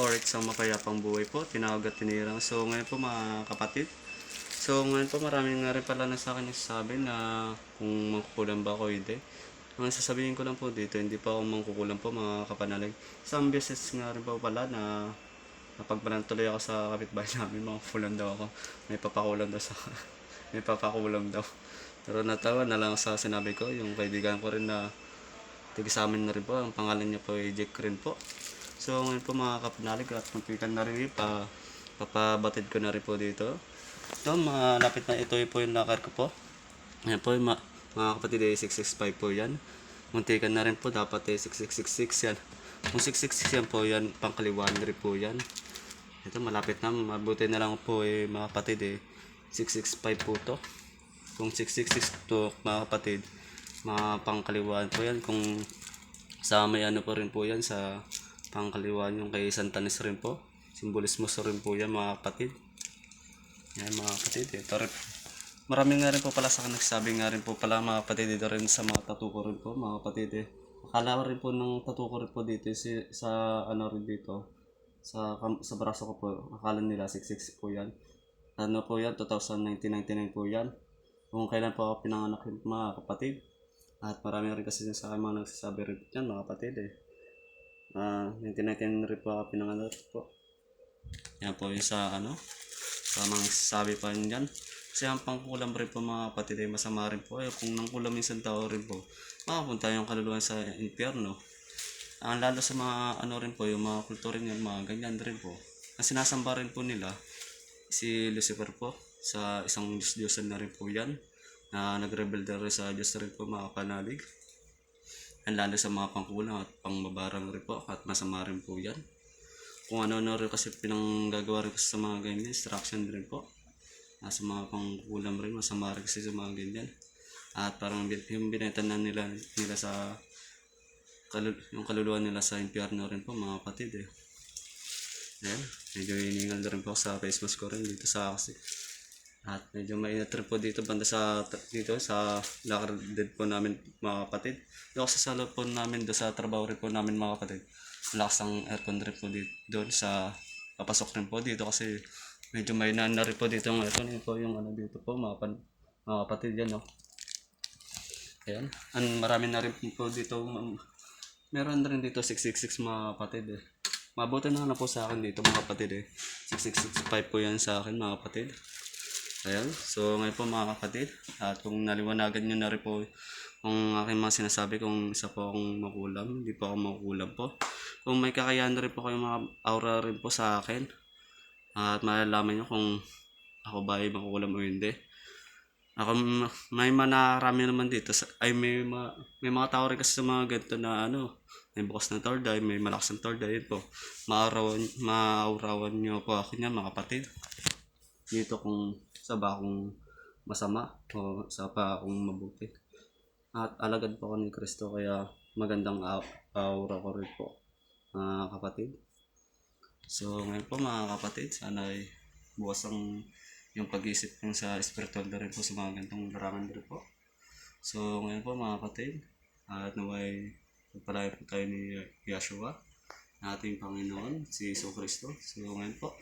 or isang mapayapang buhay po, tinawag at tinirang. So ngayon po mga kapatid, so ngayon po maraming nga rin pala na sa akin nagsasabi na kung mangkukulam ba ako hindi. Ang sasabihin ko lang po dito, hindi pa ako mangkukulam po mga kapanalig. Isang beses nga rin po pala na napagpalan tuloy ako sa kapitbahay namin, mangkukulam daw ako. May papakulam daw sa may papakulam daw. Pero natawa na lang sa sinabi ko, yung kaibigan ko rin na tiga sa amin na rin po, ang pangalan niya po ay Jack rin po. So ngayon po mga kapanalig at magpikan na rin pa papabatid ko na rin po dito. Ito, malapit na ito po yung lakar ko po. Ayan po, yung mga kapatid ay 665 po yan. Muntikan na rin po, dapat ay 6666 yan. Kung 666 yan po yan, pangkaliwan rin po yan. Ito, malapit na, mabuti na lang po eh, mga kapatid eh. 665 po to. Kung 666 to, mga kapatid, mga pangkaliwaan po yan. Kung sa may ano po rin po yan, sa pangkaliwaan yung kay Santanis rin po. Simbolismo sa rin po yan, mga kapatid. Yan mga kapatid, ito rin. Marami nga rin po pala sa nagsabi nga rin po pala mga kapatid dito rin sa mga tattoo ko rin po mga kapatid eh. Akala rin po ng tattoo ko rin po dito si, sa ano rin dito sa sa braso ko po. Akala nila 66 po yan. Ano po yan, 2019-99 po yan. Kung kailan po ako pinanganak mga kapatid. At marami rin kasi sa akin mga nagsasabi rin yan mga kapatid eh. Ah, 1999 rin po ako pinanganak po. Yan po yung sa ano, sa mga sabi pa dyan. Kasi ang pangkulam rin po mga kapatid ay masama rin po. Eh, kung nangkulam yung tao rin po, makapunta yung kaluluwa sa impyerno. Ang lalo sa mga ano rin po, yung mga kultura niyan, mga ganyan rin po. Ang sinasamba rin po nila, si Lucifer po, sa isang Diyos-Diyosan na rin po yan, na nag-rebel na rin sa Diyos rin po mga kanalig. Ang lalo sa mga pangkulang at pangbabarang rin po, at masama rin po yan kung ano-ano rin kasi pinanggagawa rin kasi sa mga ganyan, instruction rin po. Nasa mga pangkulam rin, masama rin kasi sa mga ganyan. At parang yung binenta na nila, nila sa kalul yung kaluluwa nila sa impyerno rin po mga kapatid eh. Ayan, medyo hiningal na rin po sa Facebook ko rin dito sa kasi. At medyo mainit rin po dito banda sa dito sa lakad din po namin mga kapatid. Dito sa salo po namin do sa trabaho rin po namin mga kapatid. Malakas ang aircon rin po dito doon sa papasok rin po dito kasi medyo may na rin po dito ang aircon. Po yung ano dito po mga, pan, mga kapatid yan no. Ayan. Ang marami na rin po dito. Meron rin dito 666 mga kapatid eh. Mabuti na lang po sa akin dito mga kapatid eh. 6665 po yan sa akin mga kapatid. Ayan. So ngayon po mga kapatid. At kung naliwanagan nyo na rin po kung aking mga sinasabi kung isa po akong makulam. Hindi po ako makukulam po. Kung may kakayahan rin po kayong mga aura rin po sa akin. At malalaman nyo kung ako ba ay makukulam o hindi. Ako, may manarami naman dito. Sa, ay, may, ma, may mga tao rin kasi sa mga ganito na ano, may bukas na third eye, may malakas ng third eye po. Maarawan, maaurawan nyo po ako niyan, mga kapatid. Dito kung sa ba akong masama o sa pa akong mabuti. At alagad po ako ni Kristo kaya magandang au- aura ko rin po, mga kapatid. So, ngayon po mga kapatid, sana ay bukas ang yung pag-iisip ko sa spiritual na rin po sa mga ganitong larangan rin po. So, ngayon po mga kapatid, at naway pagpalayo po tayo ni Yeshua, na ating Panginoon, si Iso Kristo. So, ngayon po,